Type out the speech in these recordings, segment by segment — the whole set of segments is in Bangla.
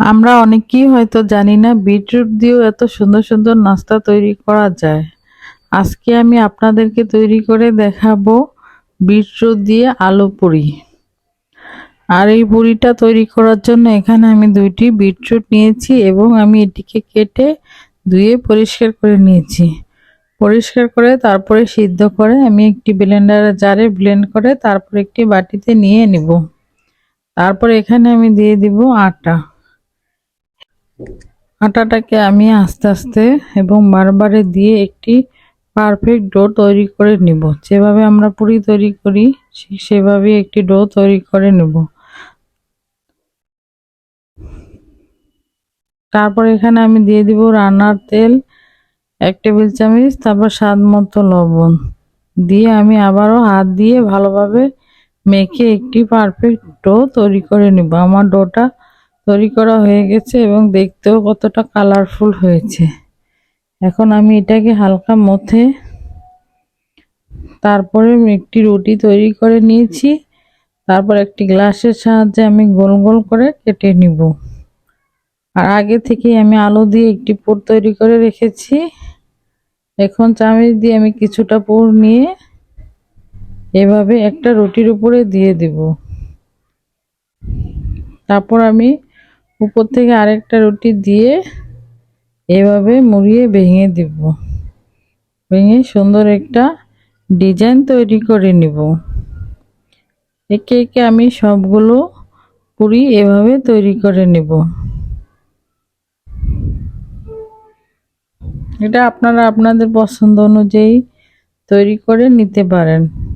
আমরা অনেকেই হয়তো জানি না, বিটরুট দিয়েও এত সুন্দর সুন্দর নাস্তা তৈরি করা যায়। আজকে আমি আপনাদেরকে তৈরি করে দেখাবো বিটরুট দিয়ে আলু পুরি। আর এই পুরিটা তৈরি করার জন্য এখানে আমি দুইটি বিটরুট নিয়েছি এবং আমি এটিকে কেটে ধুয়ে পরিষ্কার করে নিয়েছি। পরিষ্কার করে তারপরে সিদ্ধ করে আমি একটি ব্লেন্ডারের জারে ব্লেন্ড করে তারপর একটি বাটিতে নিয়ে নিব। তারপর এখানে আমি দিয়ে দিব আটা। আটাটাকে আমি আস্তে আস্তে এবং বারবারে দিয়ে একটি পারফেক্ট ডো তৈরি করে নিব। যেভাবে আমরা পুরি তৈরি করি সেভাবে একটি ডো তৈরি করে নেব। তারপর এখানে আমি দিয়ে দিব রান্নার তেল, এক টেবিল চামচ, তারপর স্বাদ মতো লবণ। দিয়ে আমি আবারও হাত দিয়ে ভালোভাবে মেখে একটি পারফেক্ট ডো তৈরি করে নিব। আমার ডোটা তৈরি করা হয়ে গেছে এবং দেখতেও কতটা কালারফুল হয়েছে। এখন আমি এটাকে হালকা মথে তারপরে একটি রুটি তৈরি করে নিয়েছি। তারপর একটি গ্লাসের সাহায্যে আমি গোল গোল করে কেটে নিব। আর আগে থেকেই আমি আলু দিয়ে একটি পুর তৈরি করে রেখেছি। এখন চামচ দিয়ে আমি কিছুটা পুর নিয়ে এভাবে একটা রুটির উপরে দিয়ে দেব। তারপর আমি উপর থেকে আরেকটা রুটি দিয়ে এভাবে মুড়িয়ে ভেঙে দেব। ভেঙে সুন্দর একটা ডিজাইন তৈরি করে নিব। একে একে আমি সবগুলো পুরি এভাবে তৈরি করে নেব। এটা আপনারা আপনাদের পছন্দ অনুযায়ী তৈরি করে নিতে পারেন।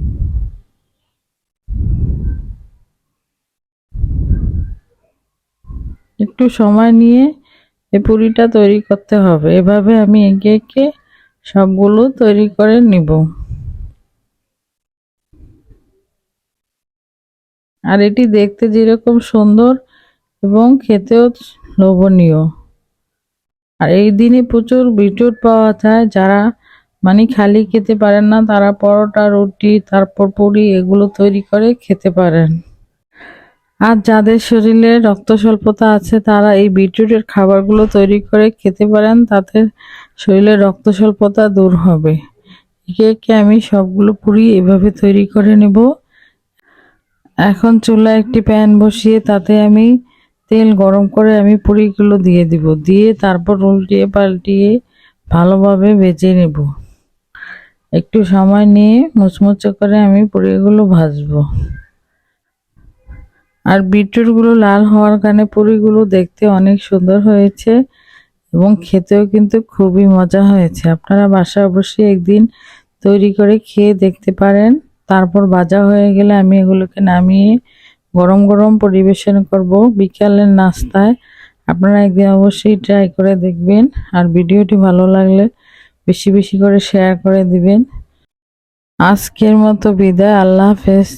একটু সময় নিয়ে এই পুরিটা তৈরি করতে হবে। এভাবে আমি একে একে সবগুলো তৈরি করে নিব। আর এটি দেখতে যেরকম সুন্দর এবং খেতেও লোভনীয়। আর এই দিনে প্রচুর বিটরুট পাওয়া যায়। যারা মানে খালি খেতে পারেন না, তারা পরোটা, রুটি, তারপর পুরি এগুলো তৈরি করে খেতে পারেন। আর যাদের শরীরে রক্ত স্বল্পতা আছে, তারা এই বিটরুটের খাবারগুলো তৈরি করে খেতে পারেন। তাতে শরীরে রক্ত স্বল্পতা দূর হবে। একে একে আমি সবগুলো পুরি এভাবে তৈরি করে নেব। এখন চুলা একটি প্যান বসিয়ে তাতে আমি তেল গরম করে আমি পুরিগুলো দিয়ে দিব। দিয়ে তারপর উল্টিয়ে পাল্টিয়ে ভালোভাবে ভেজে নেব। একটু সময় নিয়ে মুচমুচে করে আমি পুরিগুলো ভাজবো। আর বিটরুটগুলো লাল হওয়ার কারণে পুরিগুলো দেখতে অনেক সুন্দর হয়েছে এবং খেতেও কিন্তু খুবই মজা হয়েছে। আপনারা বাসায় অবশ্যই একদিন তৈরি করে খেয়ে দেখতে পারেন। তারপর ভাজা হয়ে গেলে আমি এগুলোকে নামিয়ে গরম গরম পরিবেশন করব বিকালের নাস্তায়। আপনারা একদিন অবশ্যই ট্রাই করে দেখবেন আর ভিডিওটি ভালো লাগলে বেশি বেশি করে শেয়ার করে দিবেন। আজকের মতো বিদায়, আল্লাহ হাফেজ।